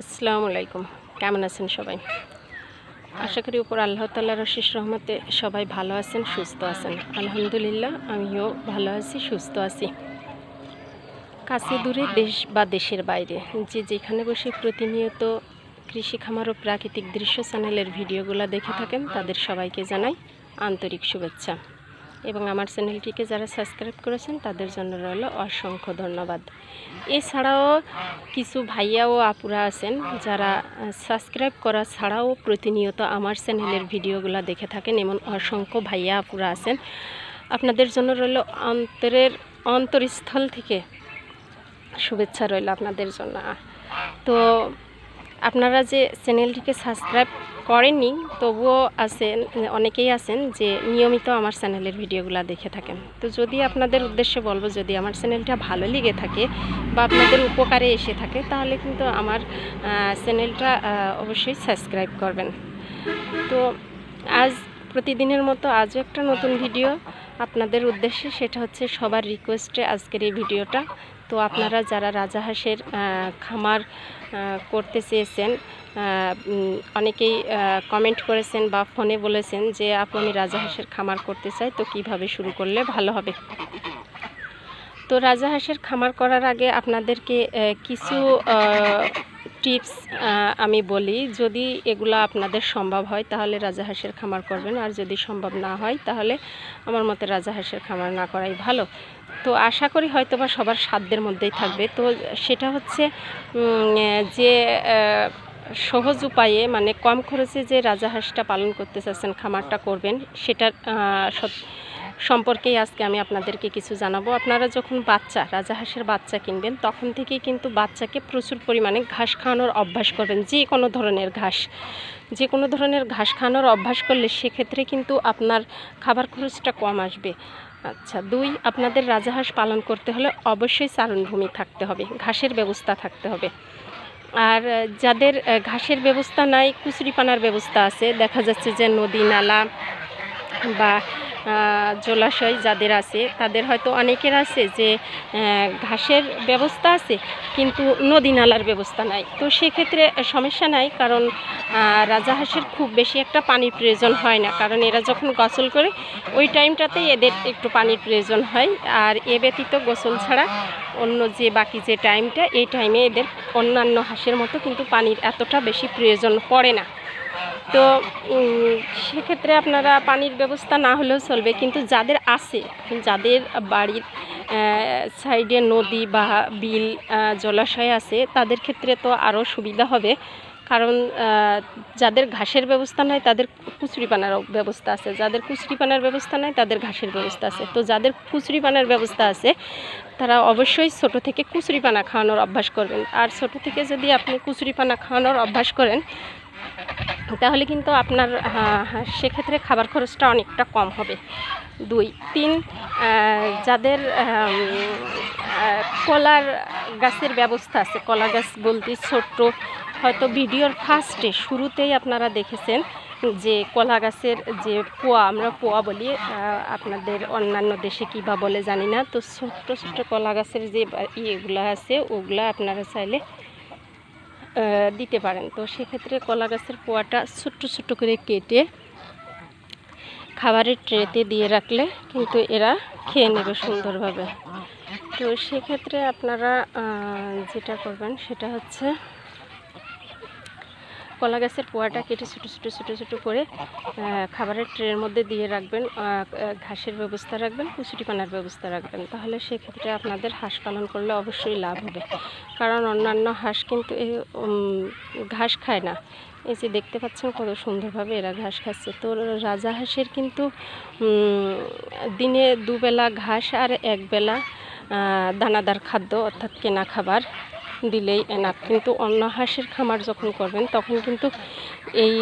আসসালামু আলাইকুম। কেমন আছেন সবাই? আশা করি উপর আল্লাহ তাল্লাহর রশিস রহমতে সবাই ভালো আছেন, সুস্থ আছেন। আলহামদুলিল্লাহ, আমিও ভালো আছি, সুস্থ আছি। কাছে দূরে দেশ বা দেশের বাইরে, যে যেখানে বসে প্রতিনিয়ত কৃষি খামার ও প্রাকৃতিক দৃশ্য চ্যানেলের ভিডিওগুলো দেখে থাকেন, তাদের সবাইকে জানাই আন্তরিক শুভেচ্ছা। এবং আমার চ্যানেলটিকে যারা সাবস্ক্রাইব করেছেন, তাদের জন্য রইল অসংখ্য ধন্যবাদ। এছাড়াও কিছু ভাইয়া ও আপুরা আছেন, যারা সাবস্ক্রাইব করা ছাড়াও প্রতিনিয়ত আমার চ্যানেলের ভিডিওগুলো দেখে থাকেন, এমন অসংখ্য ভাইয়া আপুরা আছেন। আপনাদের জন্য রইল অন্তরের অন্তরস্থল থেকে শুভেচ্ছা রইল আপনাদের জন্য। তো আপনারা যে চ্যানেলটিকে সাবস্ক্রাইব করেননি, তবুও আছেন, অনেকেই আছেন যে নিয়মিত আমার চ্যানেলের ভিডিওগুলো দেখে থাকেন। তো যদি আপনাদের উদ্দেশ্যে বলব, যদি আমার চ্যানেলটা ভালো লেগে থাকে বা আপনাদের উপকারে এসে থাকে, তাহলে কিন্তু আমার চ্যানেলটা অবশ্যই সাবস্ক্রাইব করবেন। তো আজ, প্রতিদিনের মতো আজও একটা নতুন ভিডিও আপনাদের উদ্দেশ্যে, সেটা হচ্ছে সবার রিকোয়েস্টে আজকের এই ভিডিওটা। তো আপনারা যারা রাজাহাঁসের আহ, খামার করতে চেয়েছেন অনেকেই কমেন্ট করেছেন বা ফোনে বলেছেন যে আপু আমি রাজাহাঁসের খামার করতে চাই তো কীভাবে শুরু করলে ভালো হবে? তো রাজাহাঁসের খামার করার আগে আপনাদেরকে কিছু টিপস আমি বলি। যদি এগুলো আপনাদের সম্ভব হয় তাহলে রাজাহাঁসের খামার করবেন। আর যদি সম্ভব না হয় তাহলে আমার মতে রাজাহাঁসের খামার না করাই ভালো। তো আশা করি হয়তো বা সবার সাধ্যের মধ্যেই থাকবে। তো সেটা হচ্ছে যে সহজ উপায়ে মানে কম খরচে যে রাজাহাঁসটা পালন করতে চাচ্ছেন, খামারটা করবেন, সেটার সম্পর্কেই আজকে আমি আপনাদেরকে কিছু জানাব। আপনারা যখন বাচ্চা, রাজা রাজাহাঁসের বাচ্চা কিনবেন, তখন থেকেই কিন্তু বাচ্চাকে প্রচুর পরিমাণে ঘাস খাওয়ানোর অভ্যাস করবেন, যে কোনো ধরনের ঘাস। যে কোনো ধরনের ঘাস খাওয়ানোর অভ্যাস করলে সেক্ষেত্রে কিন্তু আপনার খাবার খরচটা কম আসবে। আচ্ছা দুই, আপনাদের রাজাহাঁস পালন করতে হলে অবশ্যই চারণভূমি থাকতে হবে, ঘাসের ব্যবস্থা থাকতে হবে। আর যাদের ঘাসের ব্যবস্থা নাই কুচুরিপানার ব্যবস্থা আছে, দেখা যাচ্ছে যে নদী, নালা বা জলাশয় যাদের আছে, তাদের হয়তো অনেকের আছে যে ঘাসের ব্যবস্থা আছে, কিন্তু নদী নালার ব্যবস্থা নাই। তো সেক্ষেত্রে সমস্যা নাই, কারণ রাজা রাজাহাঁসের খুব বেশি একটা পানির প্রয়োজন হয় না। কারণ এরা যখন গোসল করে, ওই টাইমটাতেই এদের একটু পানির প্রয়োজন হয়। আর এ ব্যতীত গোসল ছাড়া অন্য যে বাকি যে টাইমটা, এই টাইমে এদের অন্যান্য হাঁসের মতো কিন্তু পানির এতটা বেশি প্রয়োজন পড়ে না। তো সেক্ষেত্রে আপনারা পানির ব্যবস্থা না হলেও চলবে। কিন্তু যাদের আছে, যাদের বাড়ির সাইডে নদী বা বিল জলাশয় আছে, তাদের ক্ষেত্রে তো আরও সুবিধা হবে। কারণ যাদের ঘাসের ব্যবস্থা নাই, তাদের কুচুরিপানার ব্যবস্থা আছে। যাদের কুচুরিপানার ব্যবস্থা নাই, তাদের ঘাসের ব্যবস্থা আছে। তো যাদের কুচুরিপানার ব্যবস্থা আছে, তারা অবশ্যই ছোট থেকে কুচুরিপানা খাওয়ানোর অভ্যাস করবেন। আর ছোট থেকে যদি আপনি কুচুরিপানা খাওয়ানোর অভ্যাস করেন তাহলে কিন্তু আপনার হ্যাঁ, হ্যাঁ, সেক্ষেত্রে খাবার খরচটা অনেকটা কম হবে। দুই তিন যাদের কলার গাছের ব্যবস্থা আছে কলা গাছ বলতে ছোট্ট হয়তো ভিডিওর ফার্স্টে শুরুতেই আপনারা দেখেছেন যে কলা গাছের যে পোয়া আমরা পোয়া বলি আপনাদের অন্যান্য দেশে কী বা বলে জানি না তো ছোট্ট ছোট্ট কলা গাছের যে ইয়েগুলো আছে ওগুলো আপনারা চাইলে দিতে পারেন। তো সেক্ষেত্রে কলা গাছের পোয়াটা ছোট্ট ছোট্ট করে কেটে খাবারের ট্রেতে দিয়ে রাখলে কিন্তু এরা খেয়ে নেবে সুন্দরভাবে। তো সেক্ষেত্রে আপনারা যেটা করবেন সেটা হচ্ছে কলা গাছের পোয়াটা কেটে ছোটো ছোটো ছোটো ছোটো করে খাবারের ট্রের মধ্যে দিয়ে রাখবেন ঘাসের ব্যবস্থা রাখবেন কুচুরিপানার ব্যবস্থা রাখবেন। তাহলে সেক্ষেত্রে আপনাদের হাঁস পালন করলে অবশ্যই লাভ হবে। কারণ অন্যান্য হাঁস কিন্তু ঘাস খায় না। এই যে দেখতে পাচ্ছেন কত সুন্দরভাবে এরা ঘাস খাচ্ছে। তো রাজা হাঁসের কিন্তু দিনে দুবেলা ঘাস আর একবেলা দানাদার খাদ্য অর্থাৎ কেনা খাবার দিলেই এনাফ। কিন্তু অন্য হাঁসের খামার যখন করবেন, তখন কিন্তু এই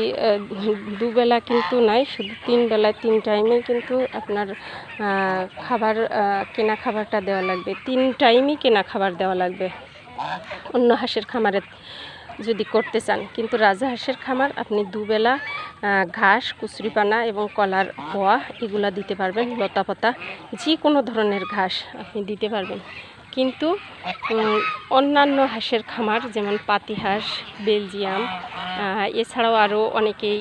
দুবেলা কিন্তু নাই, শুধু তিন বেলায় তিন টাইমে কিন্তু আপনার খাবার কেনা খাবারটা দেওয়া লাগবে। তিন টাইমই কেনা খাবার দেওয়া লাগবে। অন্য হাঁসের খামারে যদি করতে চান। কিন্তু রাজা হাঁসের খামার, আপনি দুবেলা ঘাস, কুচুরিপানা এবং কলার পোয়া এগুলা দিতে পারবেন লতা পাতা যে কোনো ধরনের ঘাস আপনি দিতে পারবেন। কিন্তু অন্যান্য হাঁসের খামার যেমন পাতি হাঁস, বেলজিয়াম এছাড়াও আরও অনেকেই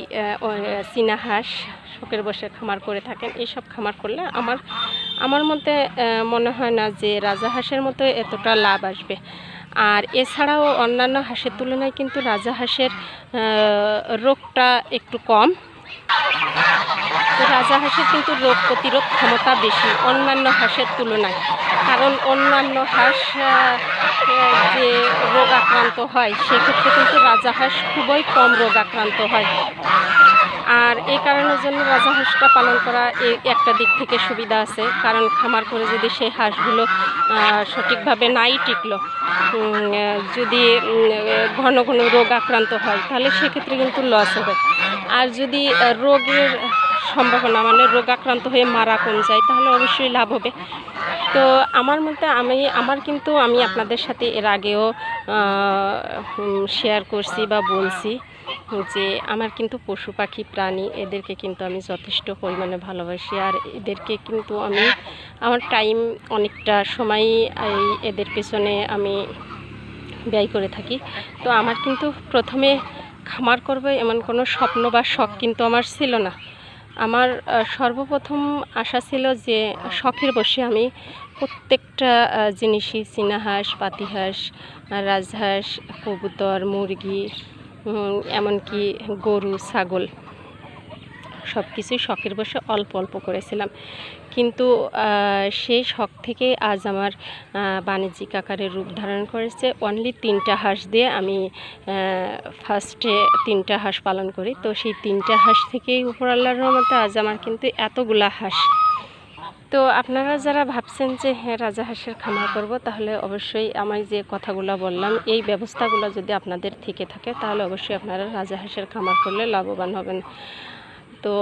চীনা হাঁস শখের বসে খামার করে থাকেন। এইসব খামার করলে আমার আমার মতে মনে হয় না যে রাজা হাঁসের মতো এতটা লাভ আসবে। আর এছাড়াও অন্যান্য হাঁসের তুলনায় কিন্তু রাজা হাঁসের রোগটা একটু কম। রাজা হাঁসের কিন্তু রোগ প্রতিরোধ ক্ষমতা বেশি অন্যান্য হাঁসের তুলনায়। কারণ অন্যান্য হাঁস যে রোগ আক্রান্ত হয়, সেক্ষেত্রে কিন্তু রাজা হাঁস খুবই কম রোগ আক্রান্ত হয়। আর এই কারণের জন্য রাজা হাঁসটা পালন করা একটা দিক থেকে সুবিধা আছে। কারণ খামার করে যদি সেই হাঁসগুলো সঠিকভাবে নাই টিকলো যদি ঘন ঘন রোগ আক্রান্ত হয়, তাহলে সেক্ষেত্রে কিন্তু লস হবে। আর যদি রোগের সম্ভাবনা মানে রোগ আক্রান্ত হয়ে মারা কম যায়, তাহলে অবশ্যই লাভ হবে। তো আমার মতে আমি, আমার কিন্তু আমি আপনাদের সাথে এর আগেও শেয়ার করছি বা বলছি যে আমার কিন্তু পশু পাখি, প্রাণী এদেরকে কিন্তু আমি যথেষ্ট পরিমাণে ভালোবাসি। আর এদেরকে কিন্তু আমি, আমার টাইম অনেকটা সময় এই এদের পেছনে আমি ব্যয় করে থাকি। তো আমার কিন্তু প্রথমে খামার করবে এমন কোনো স্বপ্ন বা শখ কিন্তু আমার ছিল না। আমার সর্বপ্রথম আশা ছিল যে শখের বসে আমি প্রত্যেকটা জিনিসই চীনা হাঁস পাতি হাঁস আহ, রাজহাঁস কবুতর মুরগি এমনকি গরু ছাগল সব কিছুই শখের বসে অল্প অল্প করেছিলাম। কিন্তু সেই শখ থেকে আজ আমার বাণিজ্যিক আকারে রূপ ধারণ করেছে। অনলি তিনটা হাঁস দিয়ে আমি ফার্স্টে তিনটা হাঁস পালন করি। তো সেই তিনটা হাঁস থেকেই উপর আল্লাহর রহমতে আজ আমার কিন্তু এতগুলা হাঁস। তো আপনারা যারা ভাবছেন যে হ্যাঁ রাজা হাঁসের খামার করব, তাহলে অবশ্যই আমি যে কথাগুলো বললাম, এই ব্যবস্থাগুলো যদি আপনাদের থেকে থাকে, তাহলে অবশ্যই আপনারা রাজা হাঁসের খামার করলে লাভবান হবেন। তো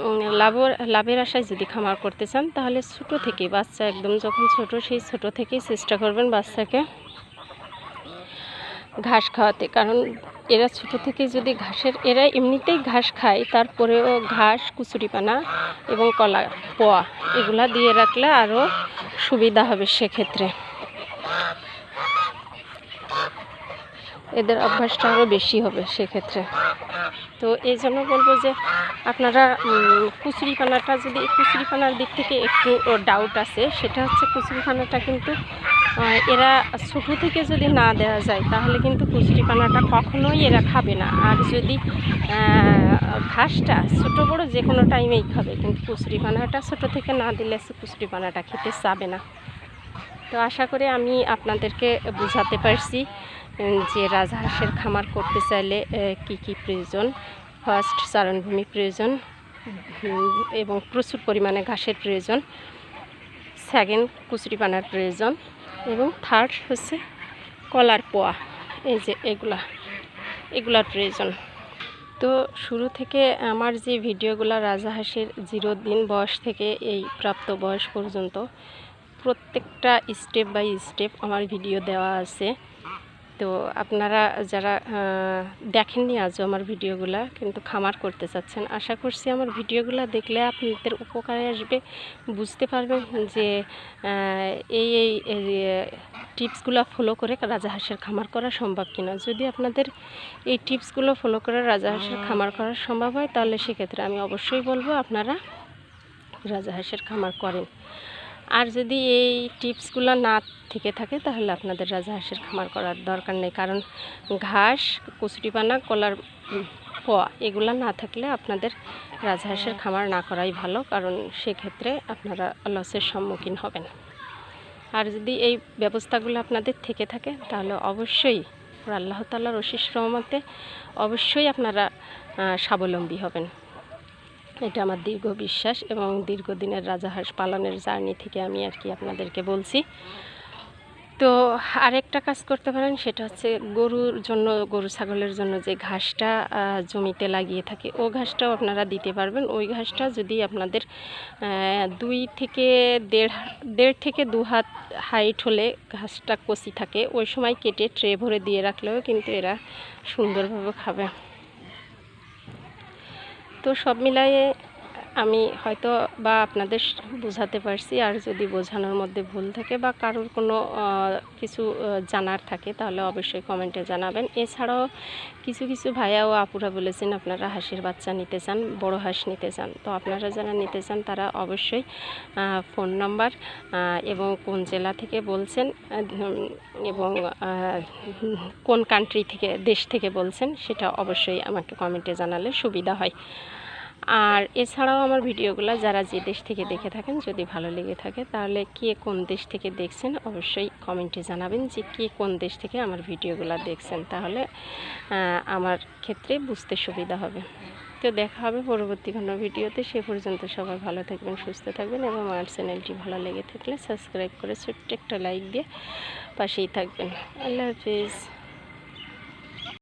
উম, লাভ লাভের আশায় যদি খামার করতে চান তাহলে ছোট থেকে বাচ্চা একদম যখন ছোট সেই ছোট থেকেই চেষ্টা করবেন বাচ্চাকে ঘাস খাওয়াতে। কারণ এরা ছোট থেকে যদি ঘাসের এরা এমনিতেই ঘাস খায় তারপরেও ঘাস কুচুরিপানা এবং কলা পোয়া এগুলা দিয়ে রাখলে আরও সুবিধা হবে সেক্ষেত্রে। এদের অভ্যাসটা আরও বেশি হবে সেক্ষেত্রে। তো এই জন্য বলব যে আপনারা উম, কুচুরিপানাটা যদি কুচুরিপানার দিক থেকে একটু ডাউট আছে সেটা হচ্ছে কুচুরিপানাটা কিন্তু এরা ছোটো থেকে যদি না দেওয়া যায় তাহলে কিন্তু কুচুরিপানাটা কখনোই এরা খাবে না। আর যদি ঘাসটা ছোটো বড়ো যে কোনো টাইমেই খাবে কিন্তু কুচুরিপানাটা ছোটো থেকে না দিলে সে কুচুরিপানাটা খেতে চাবে না। তো আশা করি আমি আপনাদেরকে বোঝাতে পারছি। যে রাজহাঁসের খামার করতে চাইলে কি কি প্রয়োজন? ফার্স্ট চারণভূমি প্রয়োজন এবং প্রচুর পরিমাণে ঘাসের প্রয়োজন। সেকেন্ড কুচুরিপানার প্রয়োজন, এবং থার্ড হচ্ছে কলার পোয়া। এই যে এগুলা, এগুলার প্রয়োজন। তো শুরু থেকে আমার যে ভিডিওগুলো রাজাহাঁসের জিরো দিন বয়স থেকে এই প্রাপ্ত বয়স পর্যন্ত, প্রত্যেকটা স্টেপ বাই স্টেপ আমার ভিডিও দেওয়া আছে। তো আপনারা যারা দেখেননি আজও আমার ভিডিওগুলো, কিন্তু খামার করতে চাচ্ছেন, আশা করছি আমার ভিডিওগুলো দেখলে আপনাদের উপকারে আসবে। বুঝতে পারবেন যে এই এই টিপসগুলো ফলো করে রাজা হাঁসের খামার করা সম্ভব কিনা। যদি আপনাদের এই টিপসগুলো ফলো করে রাজা হাঁসের খামার করা সম্ভব হয়, তাহলে সেক্ষেত্রে আমি অবশ্যই বলব আপনারা রাজা হাঁসের খামার করেন। আর যদি এই টিপসগুলো না থেকে থাকে, তাহলে আপনাদের রাজাহাঁসের খামার করার দরকার নেই। কারণ ঘাস, কচুরিপানা, কলার পোয়া, এগুলো না থাকলে আপনাদের রাজহাঁসের খামার না করাই ভালো। কারণ সেক্ষেত্রে আপনারা লসের সম্মুখীন হবেন। আর যদি এই ব্যবস্থাগুলো আপনাদের থেকে থাকে, তাহলে অবশ্যই আল্লাহ তাল্লাহর অশিস অবশ্যই আপনারা স্বাবলম্বী হবেন। এটা আমার দীর্ঘ বিশ্বাস এবং দীর্ঘদিনের রাজাহাঁস পালনের জার্নি থেকে আমি আর কি আপনাদেরকে বলছি। তো আরেকটা কাজ করতে পারেন, সেটা হচ্ছে গরুর জন্য, গরু ছাগলের জন্য যে ঘাসটা জমিতে লাগিয়ে থাকে, ও ঘাসটাও আপনারা দিতে পারবেন। ওই ঘাসটা যদি আপনাদের দুই থেকে দেড় দেড় থেকে দু হাত হাইট হলে ঘাসটা কচি থাকে, ওই সময় কেটে ট্রে ভরে দিয়ে রাখলেও কিন্তু এরা সুন্দরভাবে খাবে। তো সব মিলায়ে আমি হয়তো বা আপনাদের বোঝাতে পারছি। আর যদি বোঝানোর মধ্যে ভুল থাকে বা কারোর কোনো কিছু জানার থাকে, তাহলে অবশ্যই কমেন্টে জানাবেন। এছাড়াও কিছু কিছু ভাইয়া ও আপুরা বলেছেন, আপনারা হাঁসের বাচ্চা নিতে চান, বড় হাঁস নিতে চান। তো আপনারা যারা নিতে চান, তারা অবশ্যই ফোন নাম্বার এবং কোন জেলা থেকে বলছেন এবং কোন কান্ট্রি থেকে, দেশ থেকে বলছেন, সেটা অবশ্যই আমাকে কমেন্টে জানালে সুবিধা হয়। আর এছাড়াও আমার ভিডিওগুলো যারা যে দেশ থেকে দেখে থাকেন, যদি ভালো লেগে থাকে তাহলে কে কোন দেশ থেকে দেখছেন অবশ্যই কমেন্টে জানাবেন যে কে কোন দেশ থেকে আমার ভিডিওগুলো দেখছেন। তাহলে আমার ক্ষেত্রে বুঝতে সুবিধা হবে। তো দেখা হবে পরবর্তী কোনো ভিডিওতে। সে পর্যন্ত সবাই ভালো থাকবেন, সুস্থ থাকবেন এবং আমার চ্যানেলটি ভালো লেগে থাকলে সাবস্ক্রাইব করে ছোট্ট একটা লাইক দিয়ে পাশেই থাকবেন। আল্লাহ হাফিজ।